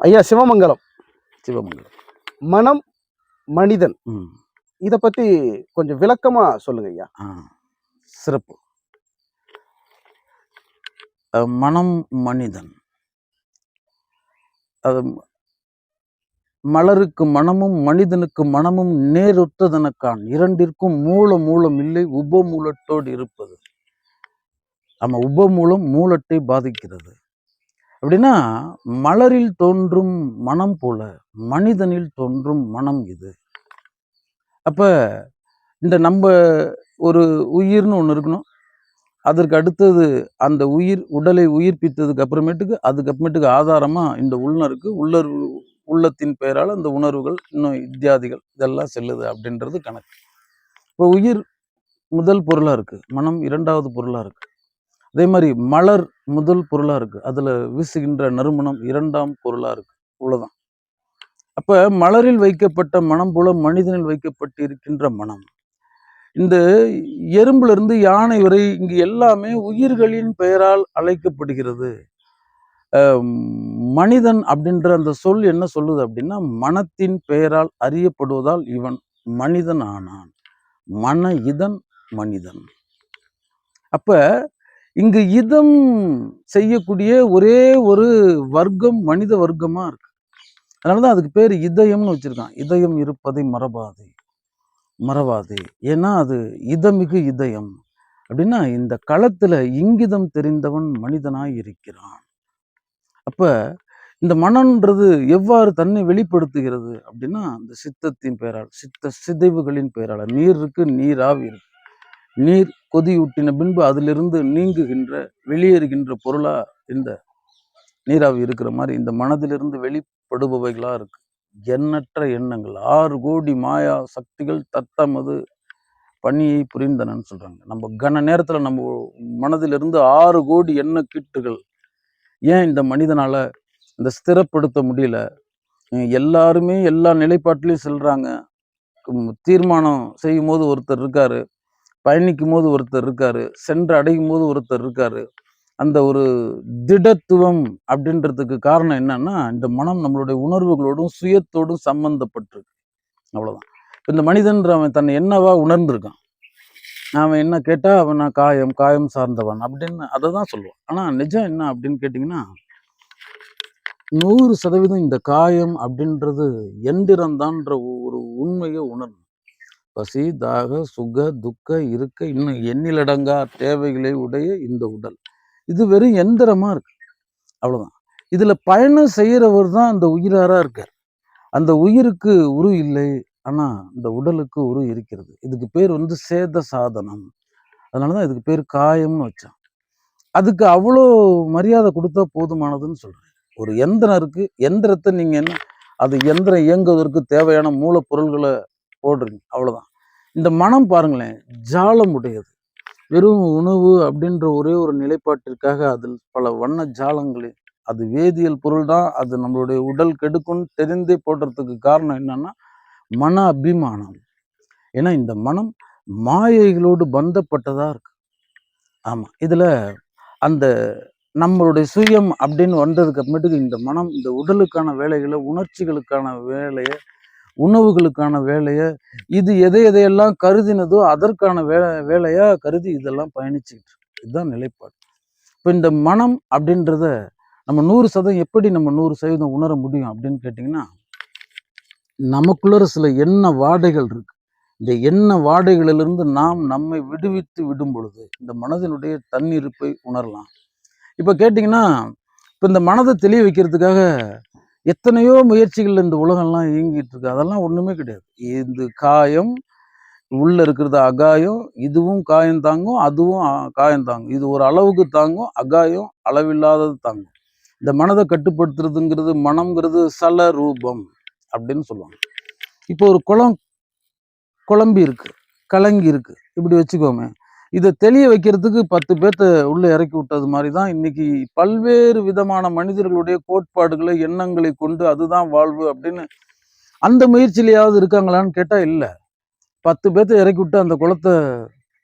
ஐயா சிவமங்கலம். சிவமங்கலம். மனம் மனிதன். இத பத்தி கொஞ்சம் விளக்கமா சொல்லுங்க ஐயா. சிறப்பு. மனம் மனிதன். அது மலருக்கு மனமும் மனிதனுக்கு மனமும் நேரொத்ததனக்கான். இரண்டிற்கும் மூல மூலம் இல்லை உபமூலத்தோடு இருப்பது. ஆமா உபமூலம் மூலத்தை பாதிக்கிறது. அப்படின்னா மலரில் தோன்றும் மனம் போல மனிதனில் தோன்றும் மனம் இது. அப்போ இந்த நம்ம ஒரு உயிர்னு ஒன்று இருக்கணும். அதற்கு அடுத்தது அந்த உயிர் உடலை உயிர்ப்பித்ததுக்கு அப்புறமேட்டுக்கு அதுக்கப்புறமேட்டுக்கு ஆதாரமாக இந்த உள்ளருக்கு உள்ளர்வு உள்ளத்தின் பெயரால் அந்த உணர்வுகள் இன்னும் இத்தியாதிகள் இதெல்லாம் செல்லுது அப்படின்றது கணக்கு. இப்போ உயிர் முதல் பொருளாக இருக்குது மனம் இரண்டாவது பொருளாக இருக்குது அதே மாதிரி மலர் முதல் பொருளா இருக்கு. அதுல வீசுகின்ற நறுமணம் இரண்டாம் பொருளா இருக்கு. இவ்வளோதான் அப்ப மலரில் வைக்கப்பட்ட மனம் போல மனிதனில் வைக்கப்பட்டு இருக்கின்ற மனம். இந்த எறும்புல இருந்து யானை வரை இங்கு எல்லாமே உயிர்களின் பெயரால் அழைக்கப்படுகிறது. மனிதன் அப்படின்ற அந்த சொல் என்ன சொல்லுது அப்படின்னா மனத்தின் பெயரால் அறியப்படுவதால் இவன் மனிதன் ஆனான் மன இதன் மனிதன். அப்ப இங்கு இதம் செய்யக்கூடிய ஒரே ஒரு வர்க்கம் மனித வர்க்கமா இருக்கு. அதனாலதான் அதுக்கு பேர் இதயம்னு வச்சிருக்கான். இதயம் இருப்பதை மறவாது. மறவாது. ஏன்னா அது இதமிகு இதயம். அப்படின்னா இந்த களத்துல இங்கிதம் தெரிந்தவன் மனிதனாய் இருக்கிறான். அப்ப இந்த மனம்ன்றது எவ்வாறு தன்னை வெளிப்படுத்துகிறது அப்படின்னா இந்த சித்தத்தின் பெயரால் சித்த சிதைவுகளின் பெயரால் நீர் இருக்கு நீராவி இருக்கு. நீர் கொதியூட்டின பின்பு அதிலிருந்து நீங்குகின்ற வெளியேறுகின்ற பொருளா இந்த நீராவி இருக்கிற மாதிரி இந்த மனதிலிருந்து வெளிப்படுபவைகளாக இருக்கு. எண்ணற்ற எண்ணங்கள். ஆறு கோடி மாயா சக்திகள் தத்தமது பணியை புரிந்தனன்னு சொல்கிறாங்க நம்ம கன நேரத்தில் நம்ம மனதிலிருந்து ஆறு கோடி எண்ண கீட்டுகள் ஏன் இந்த மனிதனால் இந்த ஸ்திரப்படுத்த முடியல? எல்லாருமே எல்லா நிலைப்பாட்டிலையும் செல்கிறாங்க தீர்மானம் செய்யும் போது ஒருத்தர் இருக்காரு. பயணிக்கும் போது ஒருத்தர் இருக்காரு சென்று அடையும் போது ஒருத்தர் இருக்காரு. அந்த ஒரு திடத்துவம் அப்படின்றதுக்கு காரணம் என்னன்னா இந்த மனம் நம்மளுடைய உணர்வுகளோடும் சுயத்தோடும் சம்பந்தப்பட்டிருக்கு. அவ்வளவுதான். இந்த மனிதன்ற அவன் தன்னை என்னவா உணர்ந்திருக்கான்? அவன் என்ன கேட்டா அவன் நான் காயம் காயம் சார்ந்தவன் அப்படின்னு அதை தான் சொல்லுவான். ஆனா நிஜம் என்ன அப்படின்னு கேட்டிங்கன்னா நூறு சதவீதம் இந்த காயம் அப்படின்றது எந்திரம்தான்ற ஒரு உண்மையை உணர்ந்து பசி தாக சுக துக்க இருக்க இன்னும் எண்ணிலடங்கா தேவைகளை உடைய இந்த உடல். இது வெறும் எந்திரமாக இருக்கு. அவ்வளோதான் இதில் பயணம் செய்கிறவர் தான் அந்த உயிராராக இருக்கார். அந்த உயிருக்கு உரு இல்லை ஆனால் இந்த உடலுக்கு உரு இருக்கிறது. இதுக்கு பேர் வந்து சேத சாதனம். அதனாலதான் இதுக்கு பேர் காயம்னு வச்சான். அதுக்கு அவ்வளோ மரியாதை கொடுத்தா போதுமானதுன்னு சொல்கிறேன் ஒரு எந்திரம் இருக்குது எந்திரத்தை நீங்கள் என்ன அது எந்திரம் இயங்குவதற்கு தேவையான மூலப்பொருள்களை போடுறீங்க அவ்வளோதான் இந்த மனம் பாருங்களேன் ஜாலம் உடையது. வெறும் உணவு அப்படின்ற ஒரே ஒரு நிலைப்பாட்டிற்காக அதில் பல வண்ண ஜாலங்களே. அது வேதியியல் பொருள் தான் அது நம்மளுடைய உடல் கெடுக்கும்னு தெரிந்தே போடுறதுக்கு காரணம் என்னன்னா மன அபிமானம். ஏன்னா இந்த மனம் மாயைகளோடு பந்தப்பட்டதாக இருக்கு. ஆமாம் இதில் அந்த நம்மளுடைய சுயம் அப்படின்னு வந்ததுக்கு அப்புறமேட்டுக்கு இந்த மனம் இந்த உடலுக்கான வேலைகளை உணர்ச்சிகளுக்கான வேலையை உணவுகளுக்கான வேலையை இது எதை எதையெல்லாம் கருதினதோ அதற்கான வே வேலையாக கருதி இதெல்லாம் பயணிச்சுக்கிட்டு இதுதான் நிலைப்பாடு. இப்போ இந்த மனம் அப்படின்றத நம்ம நூறு சதவீதம் எப்படி நம்ம நூறு சதவீதம் உணர முடியும் அப்படின்னு கேட்டிங்கன்னா நமக்குள்ள சில எண்ண வாடைகள் இருக்கு. இந்த எண்ண வாடைகளிலிருந்து நாம் நம்மை விடுவித்து விடும் பொழுது இந்த மனதினுடைய தன்னிருப்பை உணரலாம். இப்போ கேட்டிங்கன்னா இப்போ இந்த மனதை தெளிய வைக்கிறதுக்காக எத்தனையோ முயற்சிகள் இந்த உலகம்லாம் இயங்கிட்டு இருக்கு அதெல்லாம் ஒண்ணுமே கிடையாது. இந்த காயம் உள்ள இருக்கிறது அகாயம் இதுவும் காயம் தாங்கும் அதுவும் காயம் தாங்கும். இது ஒரு அளவுக்கு தாங்கும் அகாயம் அளவில்லாதது தாங்கும். இந்த மனதை கட்டுப்படுத்துறதுங்கிறது மனம்ங்கிறது சல ரூபம் அப்படின்னு சொல்லுவாங்க. இப்போ ஒரு குளம் குழம்பி இருக்கு கலங்கி இருக்கு. இப்படி வச்சுக்கோமே இதை தெளிய வைக்கிறதுக்கு பத்து பேர்த்த உள்ள இறக்கி விட்டது மாதிரி தான் இன்னைக்கு பல்வேறு விதமான மனிதர்களுடைய கோட்பாடுகளை எண்ணங்களை கொண்டு அதுதான் வாழ்வு அப்படின்னு அந்த முயற்சியிலையாவது இருக்காங்களான்னு கேட்டால் இல்லை. பத்து பேர்த்த இறக்கி விட்டு அந்த குளத்தை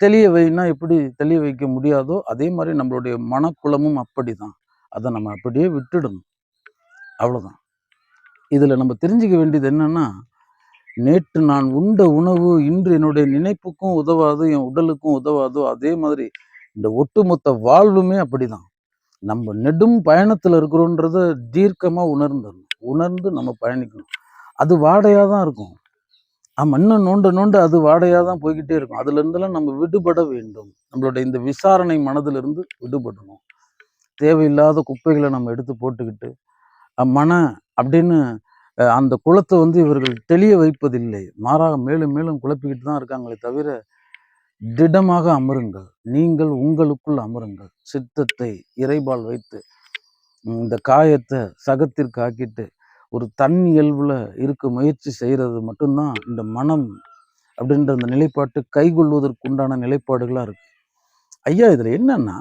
தெளிய வைனா எப்படி தெளிய வைக்க முடியாதோ அதே மாதிரி நம்மளுடைய மனக்குளமும் அப்படி தான் அதை நம்ம அப்படியே விட்டுடணும். அவ்வளோதான் இதில் நம்ம தெரிஞ்சுக்க வேண்டியது என்னன்னா நேற்று நான் உண்ட உணவு இன்று என்னுடைய நினைப்புக்கும் உதவாது என் உடலுக்கும் உதவாதோ. அதே மாதிரி இந்த ஒட்டுமொத்த வாழ்வுமே அப்படிதான். நம்ம நெடும் பயணத்துல இருக்கிறோன்றத தீர்க்கமா உணர்ந்துடணும். உணர்ந்து நம்ம பயணிக்கணும். அது வாடையா தான் இருக்கும். ஆ மண்ணை நோண்ட நோண்ட அது வாடையா தான் போய்கிட்டே இருக்கும். அதுல இருந்தெல்லாம் நம்ம விடுபட வேண்டும். நம்மளுடைய இந்த விசாரணை மனதிலிருந்து விடுபடணும். தேவையில்லாத குப்பைகளை நம்ம எடுத்து போட்டுக்கிட்டு மன அப்படின்னு அந்த குளத்தை வந்து இவர்கள் தெளிய வைப்பதில்லை. மாறாக மேலும் மேலும் குழப்பிக்கிட்டு தான் இருக்காங்களே தவிர திடமாக அமருங்கள். நீங்கள் உங்களுக்குள் அமருங்கள். சித்தத்தை இறைபால் வைத்து இந்த காயத்தை சகத்திற்கு ஆக்கிட்டு ஒரு தன் இயல்புல இருக்க முயற்சி செய்கிறது மட்டும்தான் இந்த மனம் அப்படின்ற அந்த நிலைப்பாட்டு கைகொள்வதற்கு உண்டான நிலைப்பாடுகளாக இருக்கு. ஐயா இதில் என்னன்னா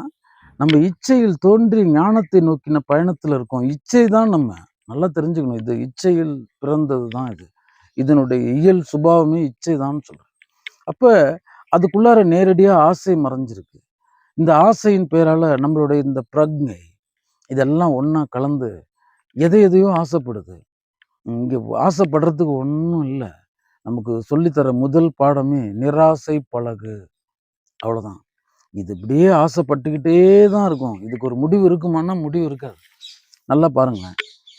நம்ம இச்சையில் தோன்றி ஞானத்தை நோக்கின பயணத்தில் இருக்கோம். இச்சை தான் நம்ம. நல்லா தெரிஞ்சுக்கணும். இது இச்சையில் பிறந்தது தான் இது. இதனுடைய இயல் சுபாவமே இச்சை தான் சொல்கிறேன் அப்போ அதுக்குள்ளார நேரடியாக ஆசை மறைஞ்சிருக்கு. இந்த ஆசையின் பேரால் நம்மளுடைய இந்த பிரக்ஞை இதெல்லாம் ஒன்றா கலந்து எதை எதையோ ஆசைப்படுது. இங்கே ஆசைப்படுறதுக்கு ஒன்றும் இல்லை. நமக்கு சொல்லித்தர முதல் பாடமே நிராசை பழகு. அவ்வளோதான் இது இப்படியே ஆசைப்பட்டுக்கிட்டே தான் இருக்கும். இதுக்கு ஒரு முடிவு இருக்குமான்னா முடிவு இருக்காது. நல்லா பாருங்களேன்.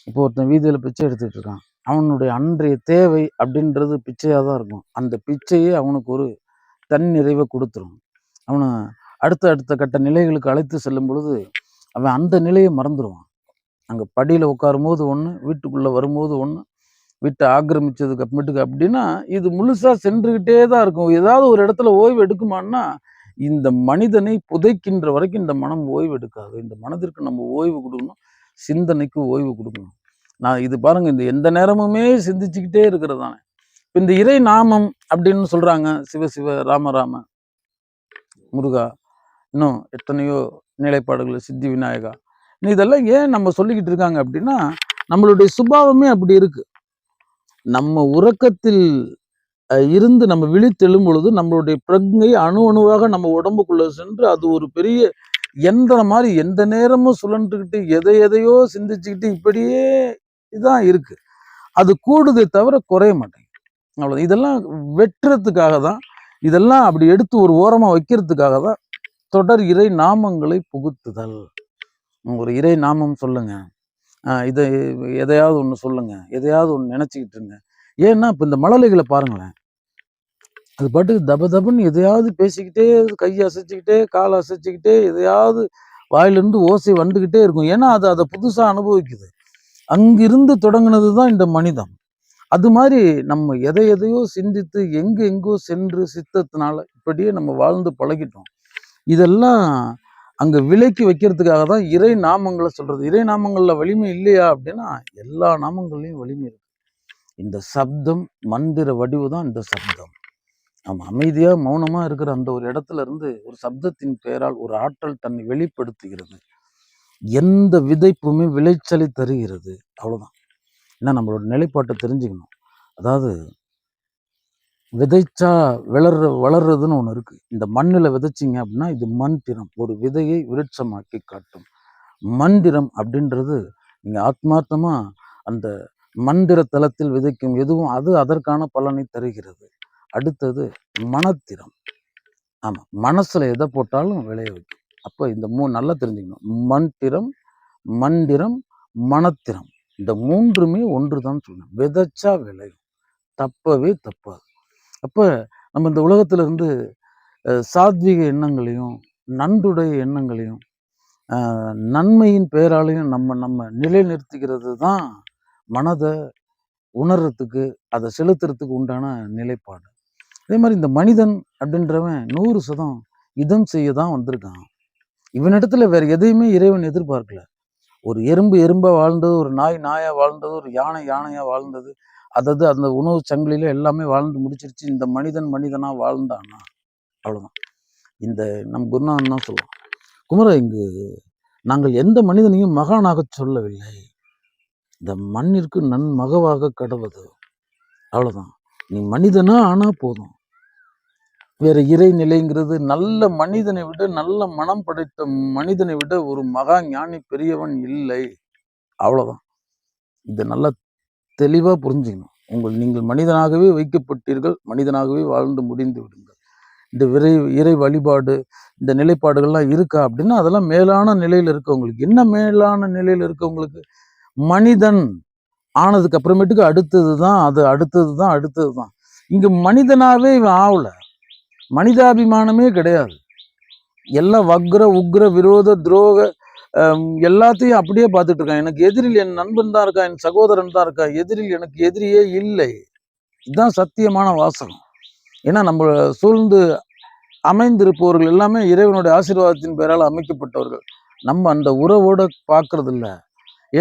இப்போ ஒருத்தன் வீதியில் பிச்சை எடுத்துகிட்டு இருக்கான். அவனுடைய அன்றைய தேவை அப்படின்றது பிச்சையாக தான் இருக்கும். அந்த பிச்சையே அவனுக்கு ஒரு தன் நிறைவை கொடுத்துரும். அவனை அடுத்த அடுத்த கட்ட நிலைகளுக்கு அழைத்து செல்லும் பொழுது அவன் அந்த நிலையை மறந்துடுவான் அங்கே படியில் உட்காரும் போது ஒன்று வீட்டுக்குள்ளே வரும்போது ஒன்று வீட்டை ஆக்கிரமிச்சதுக்கு அப்புறமேட்டுக்கு அப்படின்னா இது முழுசாக சென்றுக்கிட்டே தான் இருக்கும். ஏதாவது ஒரு இடத்துல ஓய்வு எடுக்குமான்னா இந்த மனிதனை புதைக்கின்ற வரைக்கும் இந்த மனம் ஓய்வு எடுக்காது. இந்த மனதிற்கு நம்ம ஓய்வு கொடுக்கணும். சிந்தனைக்கு ஓய்வு கொடுக்கணும். நான் இது பாருங்க இந்த எந்த நேரமுமே சிந்திச்சுக்கிட்டே இருக்கிறது தானே. இப்ப இந்த இறை நாமம் அப்படின்னு சொல்றாங்க சிவ சிவ ராம ராம முருகா இன்னும் எத்தனையோ நிலைப்பாடுகள் சித்தி விநாயகா. இன்னும் இதெல்லாம் ஏன் நம்ம சொல்லிக்கிட்டு இருக்காங்க அப்படின்னா நம்மளுடைய சுபாவமே அப்படி இருக்கு. நம்ம உறக்கத்தில் இருந்து நம்ம விழித்தெழும் பொழுது நம்மளுடைய பிரக்ஞை அணு அணுவாக நம்ம உடம்புக்குள்ள சென்று அது ஒரு பெரிய எந்த மாதிரி எந்த நேரமும் சுழன்றுக்கிட்டு எதை எதையோ சிந்திச்சுக்கிட்டு இப்படியே இதான் இருக்கு. அது கூடுதே தவிர குறைய மாட்டேங்குது. அவ்வளோ இதெல்லாம் வெட்டுறதுக்காக தான் இதெல்லாம் அப்படி எடுத்து ஒரு ஓரமாக வைக்கிறதுக்காக தான் தொடர் இறை நாமங்களை புகுத்துதல். ஒரு இறை நாமம் சொல்லுங்க. இதை எதையாவது ஒன்று சொல்லுங்க. எதையாவது ஒன்று நினச்சிக்கிட்டு இருங்க. ஏன்னா இப்போ இந்த மழலைகளை பாருங்களேன். அது பாட்டுக்கு தப தபன்னு எதையாவது பேசிக்கிட்டே கையை அசைச்சிக்கிட்டே காலை அசைச்சிக்கிட்டே எதையாவது வாயிலிருந்து ஓசை வந்துக்கிட்டே இருக்கும். ஏன்னா அது அதை புதுசாக அனுபவிக்குது. அங்கிருந்து தொடங்கினது தான் இந்த மனிதம். அது மாதிரி நம்ம எதை எதையோ சிந்தித்து எங்கே எங்கோ சென்று சித்தத்தினால இப்படியே நம்ம வாழ்ந்து பழகிட்டோம். இதெல்லாம் அங்கே விலைக்கு வைக்கிறதுக்காக தான் இறை நாமங்களை சொல்கிறது இறை நாமங்களில் வலிமை இல்லையா அப்படின்னா எல்லா நாமங்கள்லையும் வலிமை இருக்கு. இந்த சப்தம் மந்திர வடிவு தான் இந்த சப்தம். நம்ம அமைதியாக மௌனமாக இருக்கிற அந்த ஒரு இடத்துல இருந்து ஒரு சப்தத்தின் பெயரால் ஒரு ஆற்றல் தன்னை வெளிப்படுத்துகிறது. எந்த விதைப்புமே விளைச்சலை தருகிறது. அவ்வளோதான் ஏன்னா நம்மளோட நிலைப்பாட்டை தெரிஞ்சுக்கணும். அதாவது விதைச்சா வளர்ற வளர்றதுன்னு ஒன்று இருக்குது இந்த மண்ணில் விதைச்சிங்க அப்படின்னா இது மந்திரம் ஒரு விதையை விருட்சமாக்கி காட்டும். மந்திரம் அப்படின்றது நீங்கள் ஆத்மார்த்தமாக அந்த மந்திர தளத்தில் விதைக்கும் எதுவும் அது அதற்கான பலனை தருகிறது. அடுத்தது மனத்திறம். ஆமாம் மனசில் எதை போட்டாலும் விளைய வைக்கும். அப்போ இந்த மூணு நல்லா தெரிஞ்சுக்கணும். மந்திரம் மந்திரம் மனத்திறம். இந்த மூன்றுமே ஒன்று தான் சொல்லணும். விதைச்சா விளையும். தப்பவே தப்பாது. அப்போ நம்ம இந்த உலகத்திலிருந்து சாத்விக சாத்வீக எண்ணங்களையும் நன்றுடைய எண்ணங்களையும் நன்மையின் பெயராலையும் நம்ம நம்ம நிலைநிறுத்திக்கிறது தான் மனதை உணர்றதுக்கு அதை செலுத்துறதுக்கு உண்டான நிலைப்பாடு. அதே மாதிரி இந்த மனிதன் அப்படின்றவன் நூறு சதம் இதம் செய்ய தான் வந்திருக்கான். இவனிடத்துல வேற எதையுமே இறைவன் எதிர்பார்க்கல. ஒரு எறும்பு எறும்பா வாழ்ந்தது ஒரு நாய் நாயா வாழ்ந்தது ஒரு யானை யானையா வாழ்ந்தது அதாவது அந்த உணவு சங்கிலியில எல்லாமே வாழ்ந்து முடிச்சிருச்சு. இந்த மனிதன் மனிதனா வாழ்ந்தானா? அவ்வளவுதான். இந்த நம் குருநாதன் தான் சொல்லுவோம் குமர இங்கு நாங்கள் எந்த மனிதனையும் மகானாக சொல்லவில்லை. இந்த மண்ணிற்கு நன்மகவாக கடவுது. அவ்வளவுதான். நீ மனிதனா ஆனா போதும். வேற இறைநிலைங்கிறது நல்ல மனிதனை விட நல்ல மனம் படைத்த மனிதனை விட ஒரு மகா ஞானி பெரியவன் இல்லை. அவ்வளவுதான். இதை நல்லா தெளிவா புரிஞ்சுக்கணும். உங்கள் நீங்கள் மனிதனாகவே வைக்கப்பட்டீர்கள் மனிதனாகவே வாழ்ந்து முடிந்து விடுங்கள். இந்த விரை இறை வழிபாடு இந்த நிலைப்பாடுகள்லாம் இருக்கா அப்படின்னா அதெல்லாம் மேலான நிலையில் இருக்கவங்களுக்கு என்ன மேலான நிலையில் இருக்கவங்களுக்கு மனிதன் ஆனதுக்கு அப்புறமேட்டுக்கு அடுத்தது தான் அது அடுத்தது தான் அடுத்தது தான் இங்கே மனிதனாகவே இவன் ஆகல மனிதாபிமானமே கிடையாது. எல்லாம் வக்ர உக்ர விரோத துரோக எல்லாத்தையும் அப்படியே பார்த்துட்டு இருக்கான் எனக்கு எதிரில் என் நண்பன் தான் இருக்கான் என் சகோதரன் தான் இருக்கான் எதிரில் எனக்கு எதிரியே இல்லை. இதுதான் சத்தியமான வாசகம். ஏன்னா நம்ம சூழ்ந்து அமைந்திருப்பவர்கள் எல்லாமே இறைவனுடைய ஆசீர்வாதத்தின் பெயரால் அமைக்கப்பட்டவர்கள். நம்ம அந்த உறவோட பார்க்கறது இல்ல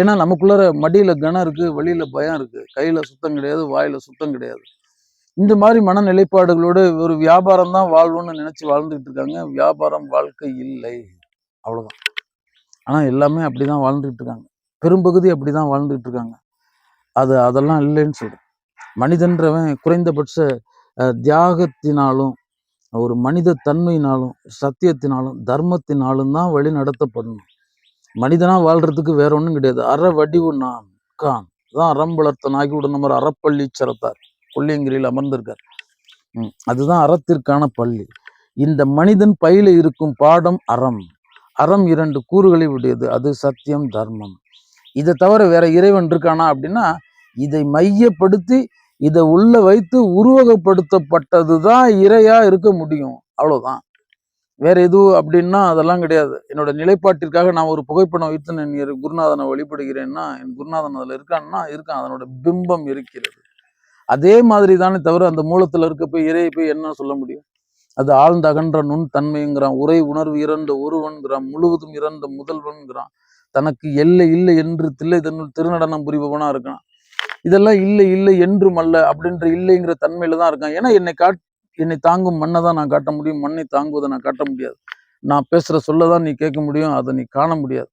ஏன்னா நமக்குள்ளார மடியில கனம் இருக்கு வெளியில் பயம் இருக்கு. கையில சுத்தம் கிடையாது வாயில சுத்தம் கிடையாது. இந்த மாதிரி மனநிலைப்பாடுகளோடு ஒரு வியாபாரம் தான் வாழ்வுன்னு நினைச்சு வாழ்ந்துகிட்டு இருக்காங்க. வியாபாரம் வாழ்க்கை இல்லை. அவ்வளவுதான். ஆனா எல்லாமே அப்படிதான் வாழ்ந்துகிட்டு இருக்காங்க. பெரும்பகுதி அப்படிதான் வாழ்ந்துகிட்டு இருக்காங்க. அது அதெல்லாம் இல்லைன்னு சொல்கிறேன் மனிதன்றவன் குறைந்தபட்ச தியாகத்தினாலும் ஒரு மனித தன்மையினாலும் சத்தியத்தினாலும் தர்மத்தினாலும் தான் வழி நடத்தப்படணும். மனிதனா வாழ்றதுக்கு வேற ஒன்றும் கிடையாது. அற வடிவு நான் கான். தான் அறம் வளர்த்த நாகிவிட நம்ம அறப்பள்ளி சிறத்தார் கொள்ளியங்கிரியில் அமர்ந்திருக்கார். அதுதான் அறத்திற்கான பள்ளி. இந்த மனிதன் பையில இருக்கும் பாடம் அறம். அறம் இரண்டு கூறுகளை உடையது. அது சத்தியம் தர்மம். இதை தவிர வேற இறைவன் இருக்கானா அப்படின்னா இதை மையப்படுத்தி இதை உள்ள வைத்து உருவகப்படுத்தப்பட்டது தான் இறையா இருக்க முடியும். அவ்வளோதான் வேற எதுவும் அப்படின்னா அதெல்லாம் கிடையாது. என்னோட நிலைப்பாட்டிற்காக நான் ஒரு புகைப்படம் வைத்து நான் குருநாதனை வழிபடுகிறேன்னா என் குருநாதன் அதில் இருக்கான்னா இருக்கான். அதனோட பிம்பம் இருக்கிறது. அதே மாதிரி தானே தவிர அந்த மூலத்தில் இருக்க போய் இறையை போய் என்ன சொல்ல முடியும்? அது ஆழ்ந்த அகன்ற நுண் தன்மைங்கிறான். உரை உணர்வு இறந்த ஒருவன்கிறான். முழுவதும் இறந்த முதல்வன்கிறான். தனக்கு எல்லை இல்லை என்று தில்லை தன்னுள் திருநடனம் புரிபவனா இருக்கான். இதெல்லாம் இல்லை இல்லை என்றும் அல்ல அப்படின்ற இல்லைங்கிற தன்மையில தான் இருக்கான். ஏன்னா என்னை காட் என்னை தாங்கும் மண்ணை தான் நான் காட்ட முடியும். மண்ணை தாங்குவதை நான் காட்ட முடியாது. நான் பேசுகிற சொல்ல தான் நீ கேட்க முடியும். அதை நீ காண முடியாது.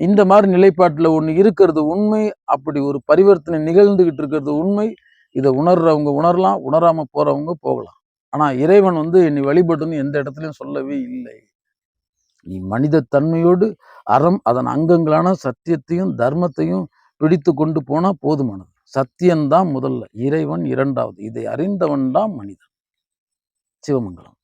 இந்த மாதிரி நிலைப்பாட்டில் ஒன்று இருக்கிறது உண்மை. அப்படி ஒரு பரிவர்த்தனை நிகழ்ந்துகிட்டு இருக்கிறது உண்மை. இதை உணர்றவங்க உணரலாம் உணராம போறவங்க போகலாம். ஆனா இறைவன் வந்து என்னை வழிபட்டுன்னு எந்த இடத்துலையும் சொல்லவே இல்லை. நீ மனித தன்மையோடு அறம் அதன் அங்கங்களான சத்தியத்தையும் தர்மத்தையும் பிடித்து கொண்டு போனா போதுமானது. சத்தியம்தான் முதல்ல இறைவன் இரண்டாவது. இதை அறிந்தவன் தான் மனிதன். சிவமங்கலம்.